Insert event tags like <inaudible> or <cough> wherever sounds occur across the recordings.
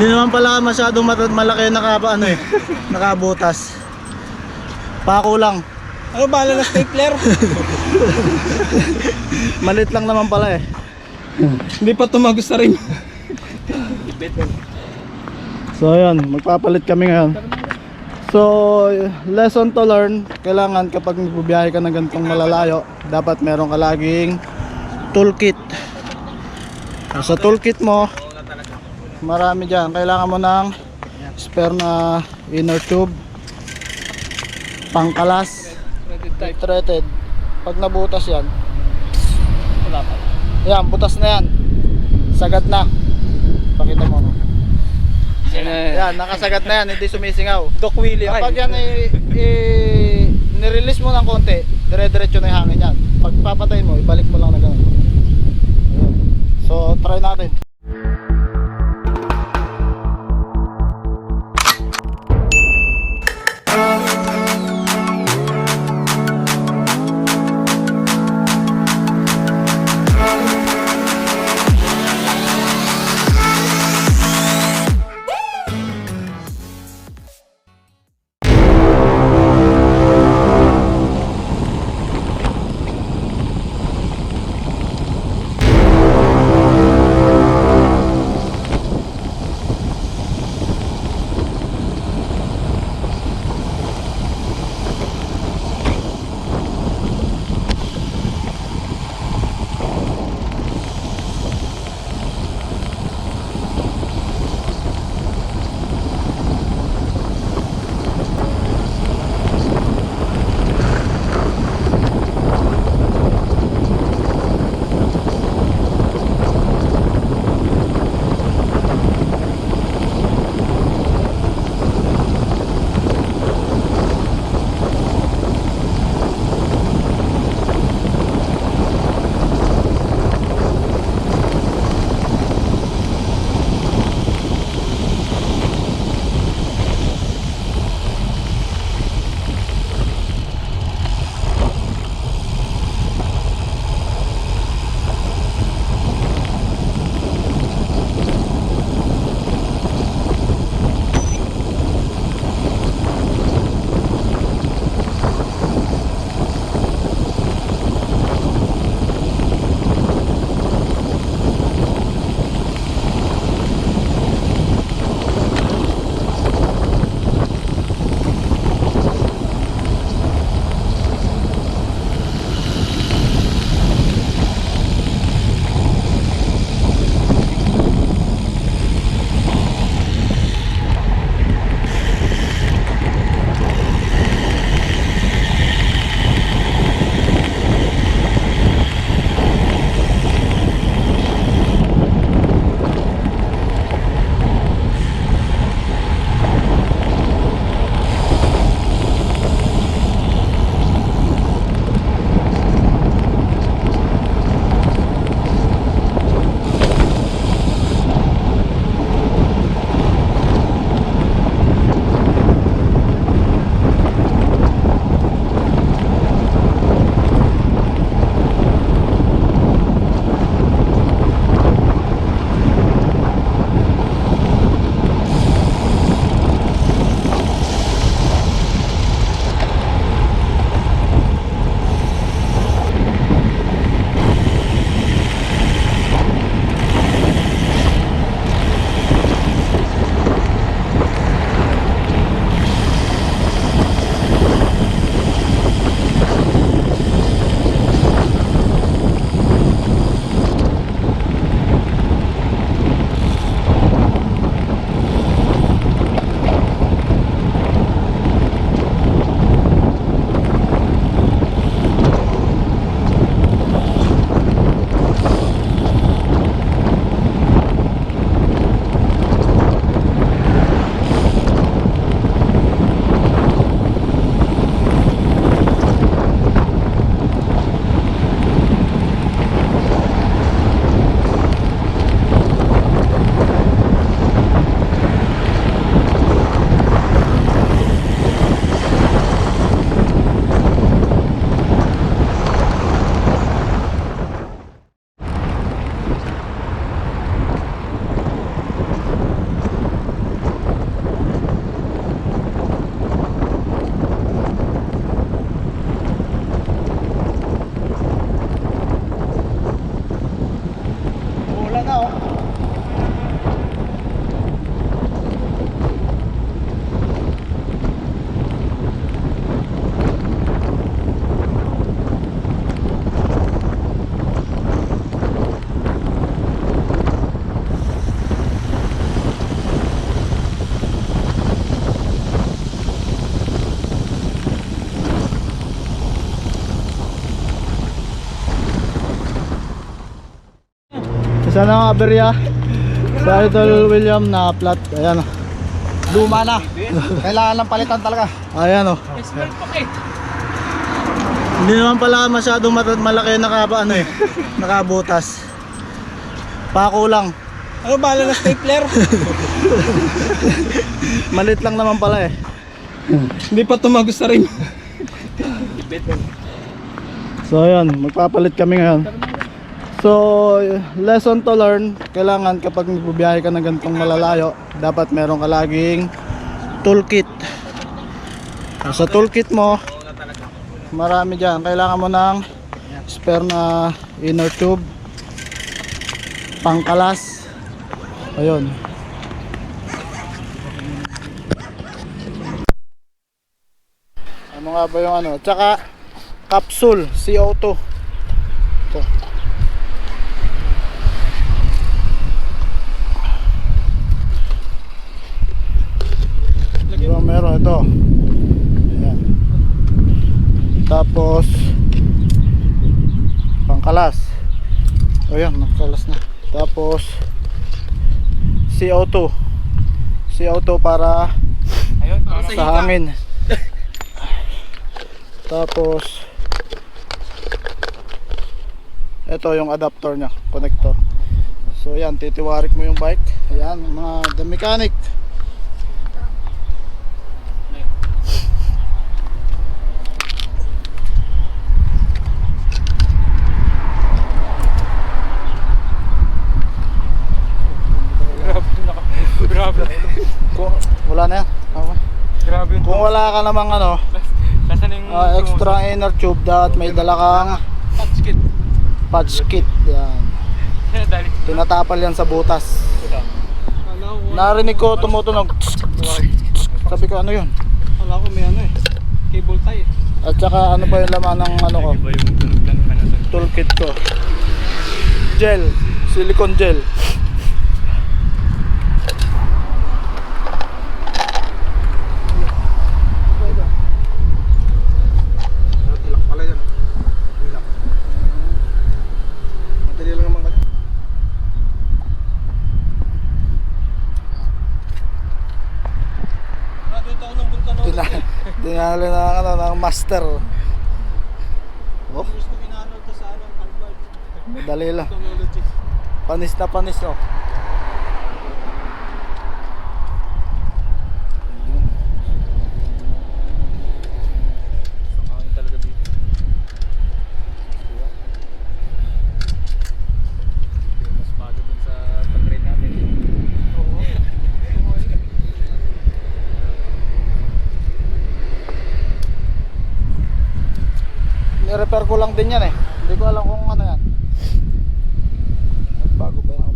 Hindi naman pala masyadong malaki yung naka, ano eh, <laughs> nakabutas. Pako lang. Ano bahala na stapler? <laughs> Malit lang naman pala eh. Hindi pa tumagos na rin. So ayan, magpapalit kami ngayon. So, lesson to learn, kailangan kapag nagbibiyahe ka ng ganitong malalayo, dapat meron ka laging toolkit. Sa toolkit mo, marami dyan. Kailangan mo ng spare na inner tube, pangkalas, threaded. Pag nabutas yan, Wala pa. yan, butas na yan. Sagad na. Pakita mo. no? Yan, nakasagat na yan, hindi sumisingaw. Doc Willie. Kapag yan i, i nirelease mo ng konti, dire-diretso na yung hangin yan. Pag papatayin mo, ibalik mo lang na ganun. So, try natin. Sana ang aberya sa Idol William na flat. Ayan o. Luma na. Kailangan lang palitan talaga. Ayan o. Pa eh. Hindi naman pala masyadong malaki naka, ano eh, nakabutas. Pako lang. Ano bala na stapler? <laughs> Malit lang naman pala eh. Hindi pa tumagos sa rin. So ayan, magpapalit kami ngayon. So, lesson to learn, kailangan kapag nagbibiyahe ka ng ganitong malalayo, dapat meron ka laging toolkit. Sa toolkit mo, marami dyan. Kailangan mo ng spare na inner tube, pangkalas. Ayun. Ano nga ba yung ano? Tsaka capsule CO2. Ito. Meron ito. Ayan. Tapos pangkalas. O yan, pangkalas na. Tapos CO2. CO2 para Ayun, para sa hangin. Tapos ito yung adapter niya, connector. So yan, titiwarik mo yung bike. Ayan, mga the mechanic. Grabe naka. Grabe. Kung, wala na yan. Okay. Grabe yung Kung wala ka namang ano, Nasaan yung ah, extra inner tube dapat may dala kang patch kit? patch kit. Yan. Dali. Tinatapal yan sa butas. Narinig ko tumutunog. Sabi ko ano yun? Wala ko may ano eh. Cable tie. At saka ano ba yung laman ng ano ko? Iba yung tunog ano. Toolkit ko. Gel. Silicone gel. Ilak pala yan. Ilak. Madali lang naman kasi. Graduate ako ng Vulcano. Dina, dinali na ano, ng master. Oh, First ko inaral to sa ano, Harvard. madali lang. Panis na panis oh. Sakahin talaga dito. Mas bago dun sa pag-train natin. Oo. Ni-repair ko lang din yan eh. Hindi ko alam kung ano yan. Bago ba yan?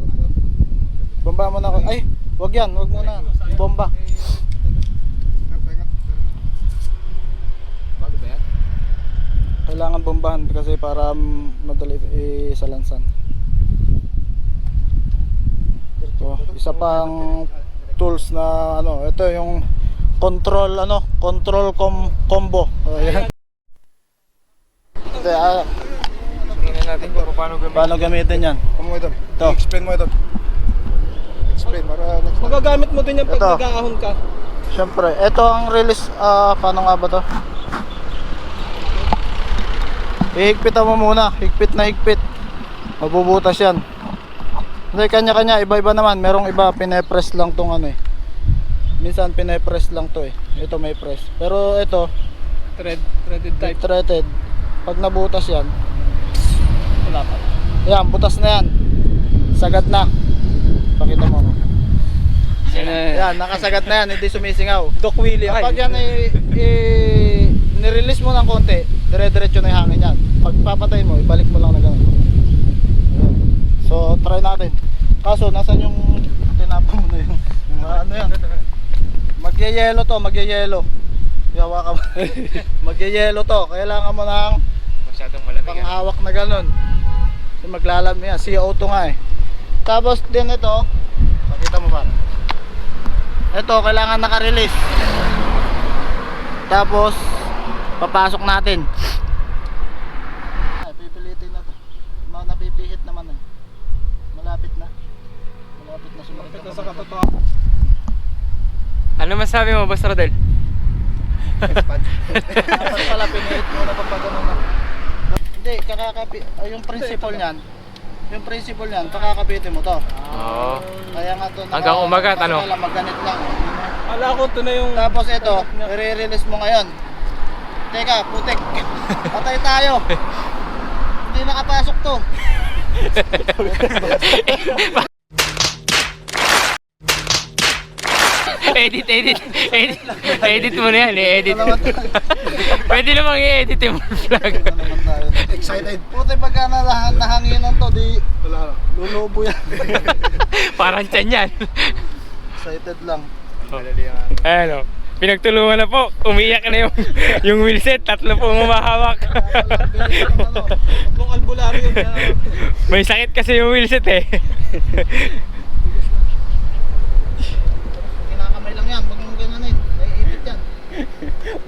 Bomba mo na ako. Ay, wag yan. Wag muna. Bomba. Bago ba yan? Kailangan bombahan kasi para mm, madali isalansan. Ito, isa pang tools na ano, ito yung control ano, control com combo. Oh, Ito, ah, Tingnan natin kung paano gamitin. paano gamitin yan? Ano mo ito? Ito. Explain mo ito. Explain para next time. Magagamit mo din yan pag Ito. nag-aahon ka. Siyempre, ito ang release, ah, paano nga ba to? Ihigpitan mo muna, higpit na higpit. Mabubutas yan. Hindi, kanya-kanya, iba-iba naman. Merong iba, pinepress lang tong ano eh. Minsan pinepress lang to eh. Ito may press. Pero ito, Thread, threaded type. threaded. Pag nabutas yan, Wala pa. yan, butas na yan. Sagad na. Pakita mo. Yan. Yan, nakasagat na yan, hindi sumisingaw. Doc Willie. Kapag yan i, i- nirelease mo ng konti, dire-diretso na yung hangin yan. Pag papatayin mo, ibalik mo lang na. Ayan. So, try natin. Kaso, nasan yung tinapa mo na yung mga ano yan? Magyayelo to, magyayelo. Yawa ka <laughs> magyayelo to. Kailangan mo ng. Panghawak na gano'n. Kasi maglalam yan. CO2 nga eh. Tapos din ito, pakita mo ba? Ito, kailangan naka-release. Tapos, papasok natin. Ay, pipilitin na to. Mga napipihit naman eh. Malapit na. to. Ano masabi mo, Boss Rodel? <laughs> Dapat pala pinilit muna kapag ano na. Hindi, kakakapi, ay, yung principle niyan, yung principle niyan, pakakapitin mo to. Oo. Kaya nga to, Hanggang umagat, ano? Kailangan magganit lang. eh. Ala ko, ito na yung... Tapos ito, i-release mo ngayon. Teka, putik. Patay tayo. Hindi nakapasok to. edit, edit, edit. Edit mo na yan, eh, edit. Dalawa. Pwede namang i-edit yung <laughs> vlog. Ano? Excited. Puti pagka nalahan, nahanginan to, di Wala. lulubo yan. <laughs> Parang tiyan yan. Excited lang. Ayan o. Pinagtulungan na po. Umiyak na yung, <laughs> yung wheelset. Tatlo po umahawak. Na... May sakit kasi yung wheelset eh.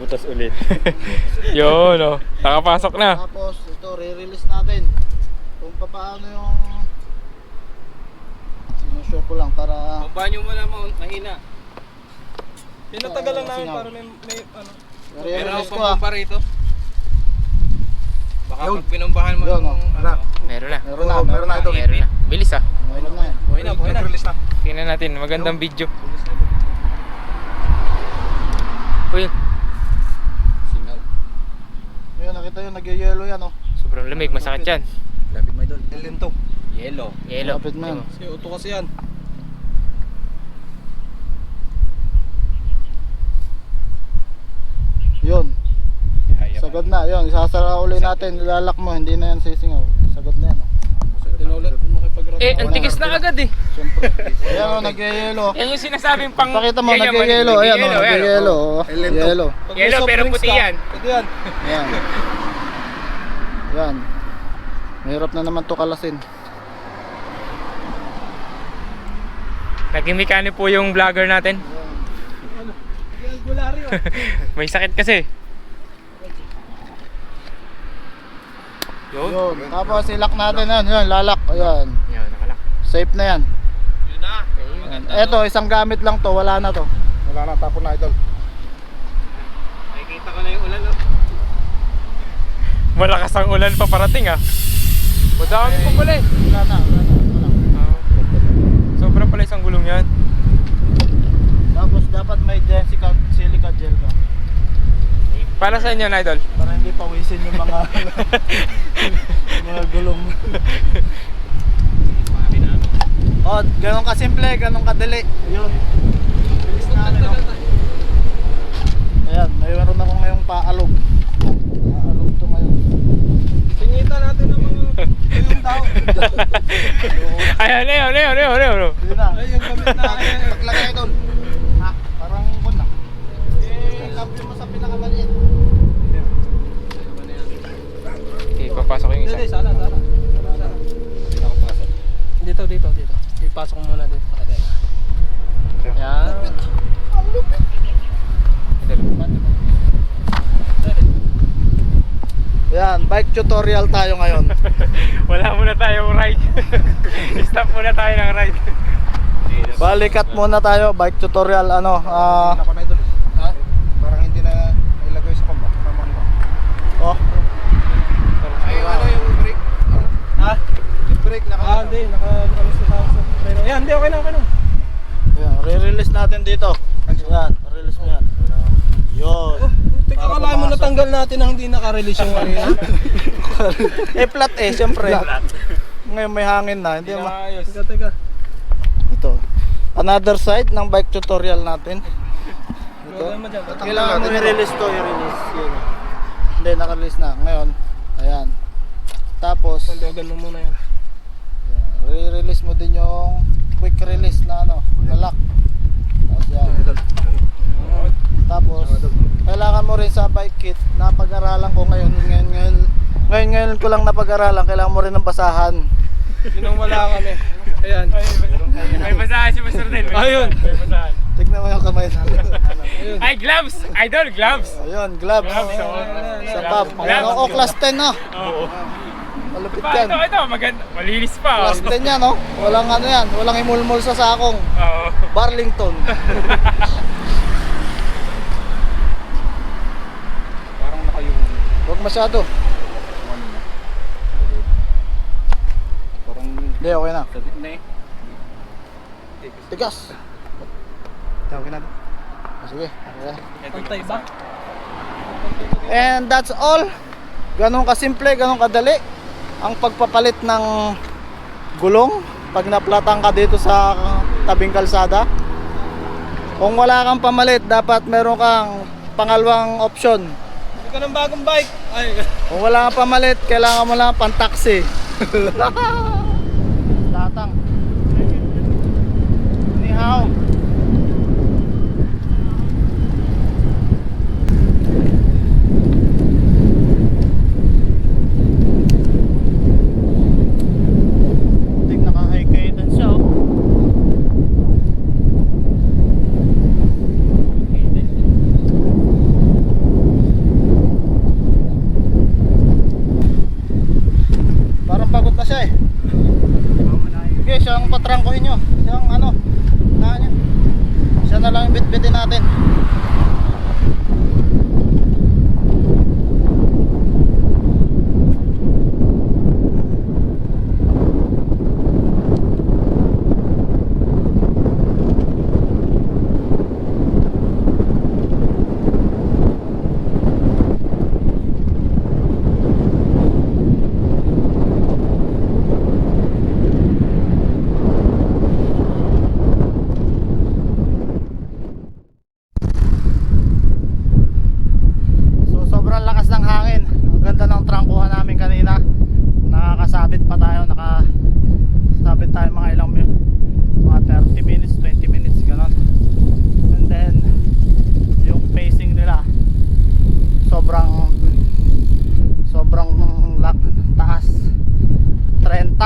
Butas ulit. <laughs> Yun o. Nakapasok na. Tapos ito, re-release natin. Kung paano yung... Sinusure ko lang para... Baba nyo muna mo, mahina. Pinatagal lang namin para may, may ano. Meron Re-release ako ko ah. pang rito. Baka Yun. pag pinumbahan mo Yun, yung oh. ano. Meron na. Meron na, meron na ito. Meron na. Bilis ah. Meron na yan. Buhay na, buhay na. Nag-release na. Tingnan natin. Magandang video. Uy, Singaw. Yun, nakita yun, nag-yellow yan oh. sobrang lamig. Masakit yan. Lapit mo idol. Lento. Yellow. Yellow. Lapit mo yan. Kasi uto kasi yan. Yun, sagad na. Yun, isasara uli natin. Ilalak mo, hindi na yan sisingaw. Sagad na yan oh. So, tinulat makipag Eh, ang tigas na agad eh. Siyempre. Ayan oh, nag-yellow. <laughs> Yan yung sinasabing pang... Pakita mo, yayaman. nag-yellow. Ayan oh, nag-yellow. oh. Lento. Yellow. Yellow pero puti yan. Pwede yan. Ayan. <laughs> Yan. Mahirap na naman to kalasin. Naging mechanic po yung vlogger natin. <laughs> May sakit kasi. Yun. Yun. Tapos ilak natin yan. Yan, lalak. Ayan. Yan, nakalak. Safe na yan. Yun na. Eto, isang gamit lang to. Wala na to. Wala na. Tapon na idol. Nakikita ko na yung. Malakas ang ulan pa parating ah. Madami pa pala eh. Wala na. Wala na. Ah. Sobra pala isang gulong yan. Tapos dapat may Jessica silica gel ka. Para sa inyo, Idol? Para hindi pawisin yung mga <laughs> <laughs> mga gulong. oh, ganun ka simple, ganun kadali. Yun. Bilis na ano. Ayan, mayroon ako ngayong paalog. Singita natin ang mga... Yung daw. Ayun, Leo, Leo, Leo, Leo, Leo. Hindi na. Ay, yung gamit na ayan. Paglagay idol. Ha? Parang kun na. Eh, cambio mo sa pinakamaliit. Okay, papasok yung Hindi, isa. sala, sala. Sala. Dito, dito, dito. Ipasok mo muna dito sa kadena. Yan. Ayan, bike tutorial tayo ngayon. <laughs> Wala muna tayong ride. <laughs> Stop muna tayo ng ride. Balikat muna tayo, bike tutorial ano, ah, Ako na idol. Ha? Parang hindi na ilagay sa pamba. Pamang ba? oh, Ay, ano yung brake? Ha? Yung brake naka... Ah, hindi. Naka... Ano sa tao sa... Pero, yan, hindi. Okay na, okay na. ayan, re-release natin dito. Ayan, release mo yan. Yun. Teka, Para natanggal natin ang hindi naka-release yung ano <laughs> eh, flat eh, syempre. Ngayon may hangin na, hindi ma... Ayos. Teka, teka. Ito. Another side ng bike tutorial natin. Ito. Kailangan mo i-release to, i-release. Yun. Hindi, naka-release na. Ngayon, ayan. Tapos, Sandogan mo muna yan. Yan, re-release mo din yung quick release na ano, na lock. Tapos yan. Tapos, kailangan mo rin sa bike kit, napag-aralan ko ngayon, ngayon, ngayon, ngayon, ngayon ko lang napag-aralan, kailangan mo rin ng basahan. Yun ang wala kami. Ayan. May basahan si Mr. Del. Ayun. May basahan. Tignan mo yung kamay natin. Ayun. <laughs> Ay, gloves! Idol, gloves! Ayun, gloves. Gloves, oh. Sa pub. Gloves. Ano, o class 10 na. Oo. Malupit yan. ito, ito, maganda. Malinis pa. Oh. Last 10 yan, no? Walang ano yan. Walang imulmul sa sakong. Oo. Barlington. <laughs> masyado. Parang Hindi, okay na. sa na eh. Tigas. Okay na. Ah, Sige. Okay. Pantay ba? And that's all. Ganon kasimple, ganon kadali ang pagpapalit ng gulong pag naplatang ka dito sa tabing kalsada. Kung wala kang pamalit, dapat meron kang pangalawang option. Ka ng bagong bike. Ay, Kung wala kang pamalit, kailangan mo lang pang-taxi. Datang. <laughs> Ni hao. Tik naka-high cadence siya oh. Parang pagod na siya eh. Sige, siya ang patrangkuhin nyo. Siya ang ano, na niya. Siya na lang yung bitbitin natin. So sobrang lakas ng hangin. Ang ganda ng trangkuhan namin kanina. Nakakasabit pa tayo, nakasabit tayo mga ilang min- mga 30 minutes, 20 minutes ganon. And then yung pacing nila sobrang sobrang lak, taas. 30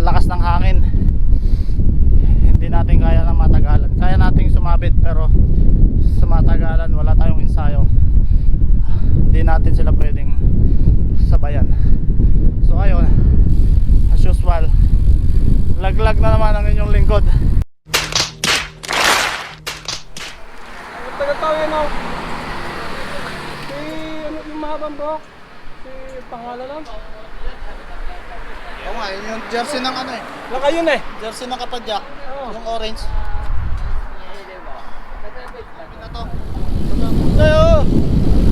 lakas ng hangin. Hindi natin kaya na matagalan. Kaya nating sumabit pero sa matagalan wala tayong ensayo hindi natin sila pwedeng sabayan so ayun as usual laglag na naman ang inyong lingkod taga-tao yan ako. Si, ano yung mahabang buhok? Si pangalan lang? oo nga yun yung jersey ng ano eh Laka yun eh. jersey ng kapadyak Oo. yung orange na to Ayo!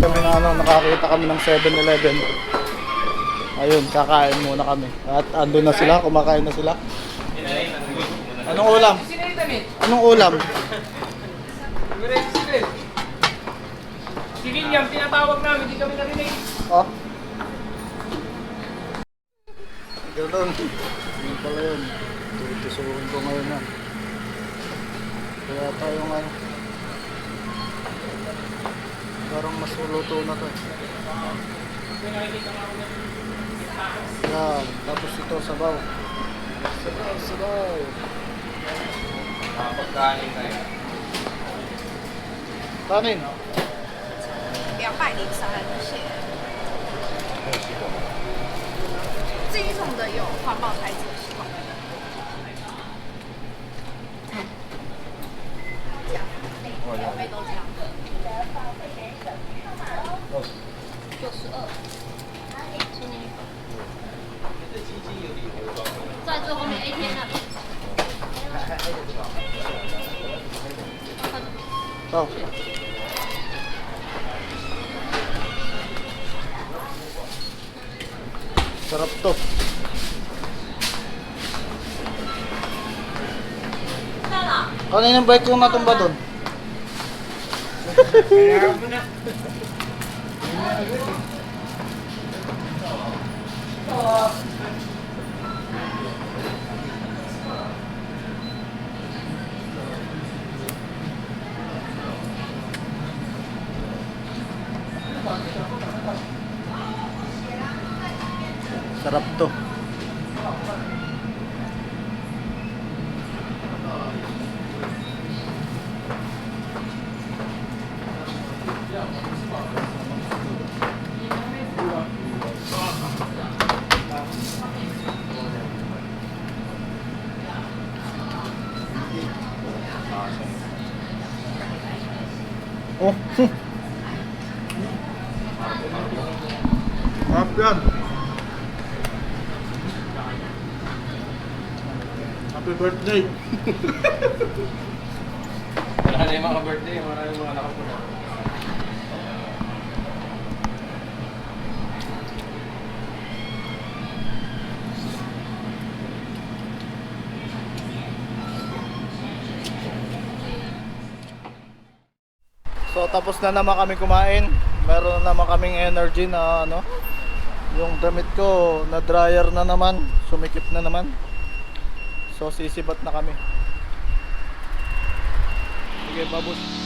kami na ano nakakita kami ng 7-Eleven ayun kakain muna kami at andun na sila kumakain na sila anong ulam? anong ulam? Si William, tinatawag namin, di kami narinig. Oh. Ganun. Yun pala yun. Tutusuhin ko ngayon na. Kaya tayo ngayon. Parang mas luto na to. Yan. Tapos ito sabaw. Pagkain tayo. Kanin. 两百零三，谢谢。这一种的有环保材质的吸管。这样，两杯都这样。九十二。请你。在最后面 ATM 那里。 Oh. Sarap to. Kanina yung bike yung natumba doon? Sarap Birthday. Wala na yung mga birthday, wala na yung mga nakapunta. So tapos na naman kami kumain. Meron na naman kaming energy na ano. Yung damit ko na dryer na naman, sumikip na naman. So sisibat na kami. Sige, babus.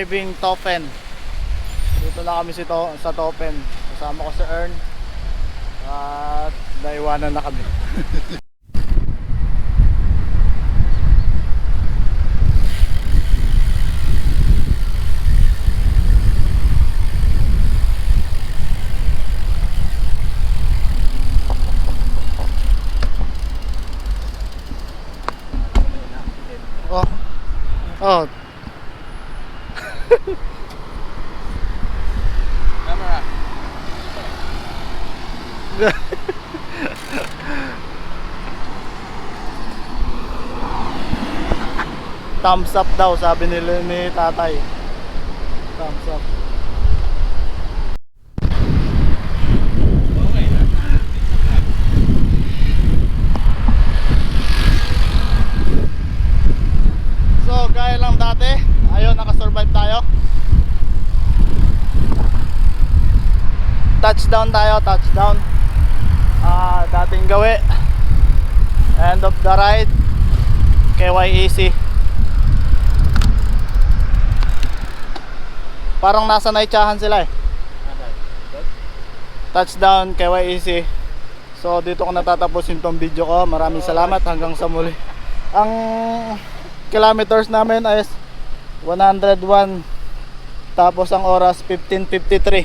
Arriving Topen. Dito na kami si to sa Topen. Kasama ko si Ern. At naiwanan na kami. <laughs> Oh. Oh, Camera. Thumbs up daw sabi nila ni tatay. Thumbs up. So gaya lang dati. Ayun nakasurvive tayo. Touchdown tayo touchdown. Ah dating gawi. End of the ride. KYEC Parang nasa naitsahan sila eh. Touchdown KYEC. So dito ko natatapusin tong video ko. Maraming salamat hanggang sa muli. Ang kilometers namin ay 101 tapos ang oras 15.53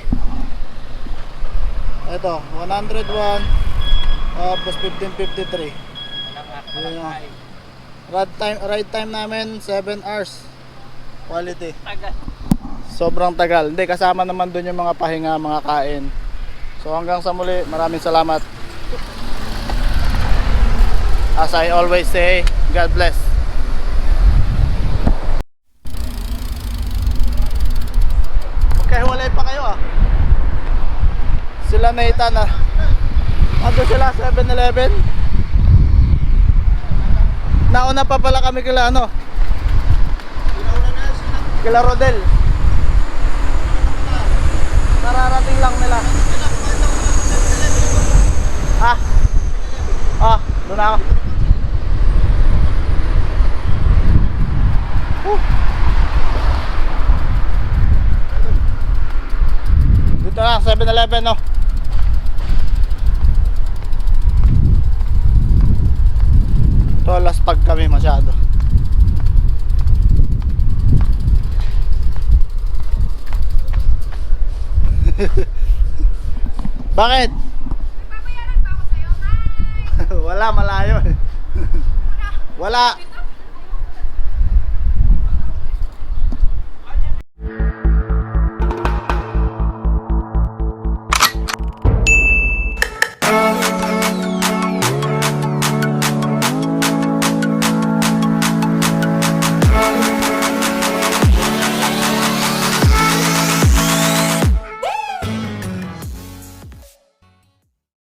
Ito 101 tapos 15.53 Yun yung ride time, ride time namin 7 hours quality sobrang tagal. Hindi, kasama naman doon yung mga pahinga, mga kain. So hanggang sa muli, maraming salamat. As I always say, God bless. Magkahiwalay pa kayo ah. Sila Nathan ah. Ando sila 7-Eleven. Nauna pa pala kami kila ano. Kila Rodel. Kararating lang nila. Ah. Ah, doon ako. Dito lang, 7-Eleven no. Tolas pag kami masyado. <laughs> Bakit? Nagbabayaran pa ako sa'yo. <laughs> Wala, malayo eh. Wala.